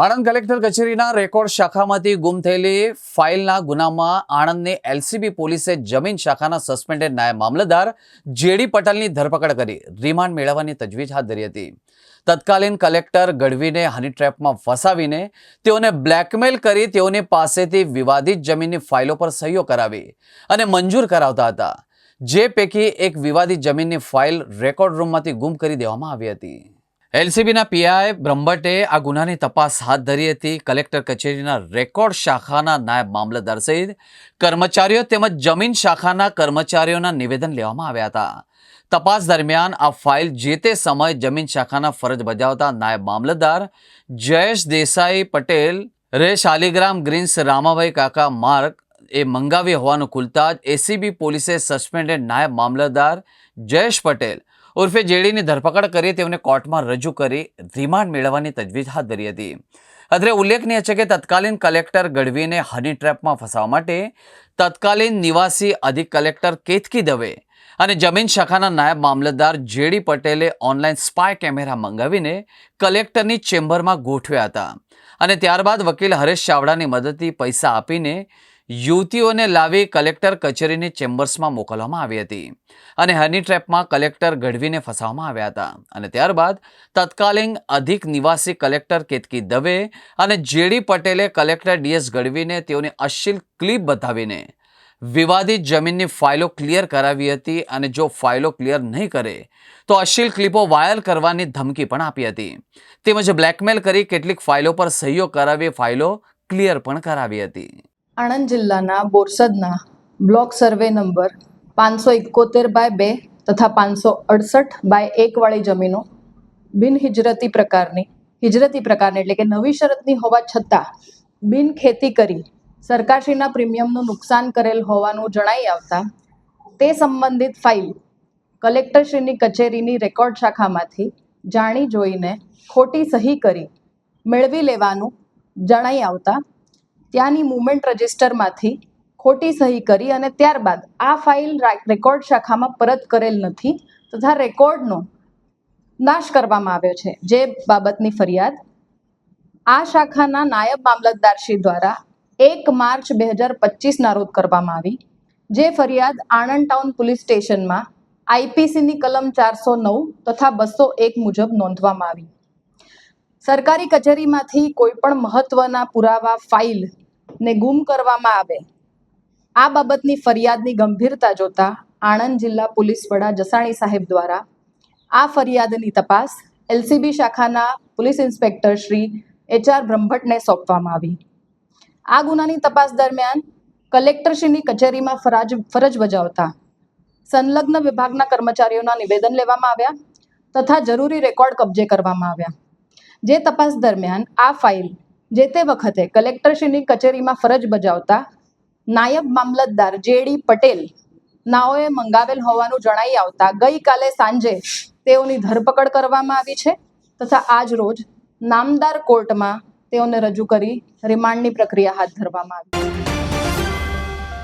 Anand collector કચેરીના record શાખામાંથી ગુમ થયેલી ફાઇલના ગુનામાં આણંદની એલસીબી પોલીસે જમીન શાખાના સસ્પેન્ડેડ નાયબ મામલતદાર જેડી પટેલની ધરપકડ કરી. રિમાન્ડ મેળવવાની તજવીજ હાથ ધરી હતી. તત્કાલીન કલેક્ટર ગઢવીને હની ટ્રેપમાં ફસાવીને તેઓને બ્લેકમેલ કરી તેઓની પાસેથી વિવાદિત જમીનની ફાઇલો પર સહીઓ કરાવી અને મંજૂર કરાવતા હતા. જે પૈકી એક વિવાદિત જમીનની ફાઇલ રેકોર્ડ રૂમમાંથી ગુમ કરી દેવામાં આવી હતી. એલસીબીના પીઆઈ બ્રહ્મભટ્ટે આ ગુનાની તપાસ હાથ ધરી હતી. કલેક્ટર કચેરીના રેકોર્ડ શાખાના નાયબ મામલતદાર સહિત કર્મચારીઓ તેમજ જમીન શાખાના કર્મચારીઓના નિવેદન લેવામાં આવ્યા હતા. તપાસ દરમિયાન આ ફાઇલ જે તે સમયે જમીન શાખાના ફરજ બજાવતા નાયબ મામલતદાર જયેશ દેસાઈ પટેલ, રે શાલિગ્રામ ગ્રીન્સ રામાભાઈ કાકા માર્ગ એ મંગાવી હોવાનું ખુલતા જ એસીબી પોલીસે સસ્પેન્ડેડ નાયબ મામલતદાર જયેશ પટેલ ઉર્ફે જેડીની ધરપકડ કરી તેમને કોર્ટમાં રજૂ કરી રિમાન્ડ મેળવવાની તજવીજ હાથ ધરી હતી. અત્રે ઉલ્લેખનીય છે કે તત્કાલીન કલેક્ટર ગઢવીને હની ટ્રેપમાં ફસાવવા માટે તત્કાલીન નિવાસી અધિક કલેક્ટર કેતકી દવે અને જમીન શાખાના નાયબ મામલતદાર જેડી પટેલે ઓનલાઈન સ્પાય કેમેરા મંગાવીને કલેક્ટરની ચેમ્બરમાં ગોઠવ્યા હતા. અને ત્યારબાદ વકીલ હરેશ ચાવડાની મદદથી પૈસા આપીને યુવતીઓને લાવી કલેક્ટર કચેરીની ચેમ્બર્સમાં મોકલવામાં આવી હતી અને હની ટ્રેપમાં કલેક્ટર ગઢવીને ફસાવવામાં આવ્યા હતા. અને ત્યારબાદ તત્કાલીન અધિક નિવાસી કલેક્ટર કેતકી દવે અને જેડી પટેલે કલેક્ટર ડીએસ ગઢવીને તેઓની અશ્લીલ ક્લિપ બતાવીને વિવાદિત જમીનની ફાઇલો ક્લિયર કરાવી હતી અને જો ફાઇલો ક્લિયર નહીં કરે તો અશ્લીલ ક્લિપો વાયરલ કરવાની ધમકી પણ આપી હતી. તેમજ બ્લેકમેલ કરી કેટલીક ફાઇલો પર સહીઓ કરાવી ફાઇલો ક્લિયર પણ કરાવી હતી. આણંદ જિલ્લાના બોરસદના બ્લોક સર્વે નંબર પાંચસો એકોતેર બાય બે તથા પાંચસો અડસઠ બાય એકવાળી જમીનો બિનહિજરતી પ્રકારની, હિજરતી પ્રકારની એટલે કે નવી શરતની હોવા છતાં બિન ખેતી કરી સરકારશ્રીના પ્રીમિયમનું નુકસાન કરેલ હોવાનું જણાઈ આવતા તે સંબંધિત ફાઇલ કલેક્ટરશ્રીની કચેરીની રેકોર્ડ શાખામાંથી જાણી જોઈને ખોટી સહી કરી મેળવી લેવાનું જણાઈ આવતા ત્યાંની મુવમેન્ટ રજિસ્ટરમાંથી ખોટી સહી કરી અને ત્યારબાદ આ ફાઇલ રેકોર્ડ શાખામાં પરત કરેલ નથી તથા રેકોર્ડનો નાશ કરવામાં આવ્યો છે. જે બાબતની ફરિયાદ આ શાખાના નાયબ મામલતદારશ્રી દ્વારા એક માર્ચ બે હજાર પચીસના રોજ કરવામાં આવી. જે ફરિયાદ આણંદ ટાઉન પોલીસ સ્ટેશનમાં આઈપીસીની કલમ ચારસો નવ તથા બસો એક મુજબ નોંધવામાં આવી. સરકારી કચેરીમાંથી કોઈ પણ મહત્વના પુરાવા ફાઇલ ને ગુમ કરવામાં આવે. આ બાબતની ફરિયાદની ગંભીરતા જોતા આણંદ જિલ્લા પોલીસ વડા જસાણી સાહેબ દ્વારા આ ફરિયાદની તપાસ એલસીબી શાખાના પોલીસ ઇન્સ્પેક્ટર શ્રી એચઆર બ્રહ્મભટ્ટને સોંપવામાં આવી. આ ગુનાની તપાસ દરમિયાન કલેક્ટરશ્રીની કચેરીમાં ફરજ ફરજ બજાવતા સંલગ્ન વિભાગના કર્મચારીઓના નિવેદન લેવામાં આવ્યા તથા જરૂરી રેકોર્ડ કબજે કરવામાં આવ્યા. જે તપાસ દરમિયાન આ ફાઇલ જે તે વખતે કલેક્ટરશ્રીની કચેરીમાં ફરજ બજાવતા નાયબ મામલતદાર જેડી પટેલ નાઓએ મંગાવેલ હોવાનું જણાઈ આવતા ગઈકાલે સાંજે તેઓની ધરપકડ કરવામાં આવી છે તથા આજ રોજ નામદાર કોર્ટમાં તેઓને રજૂ કરી રિમાન્ડની પ્રક્રિયા હાથ ધરવામાં આવી.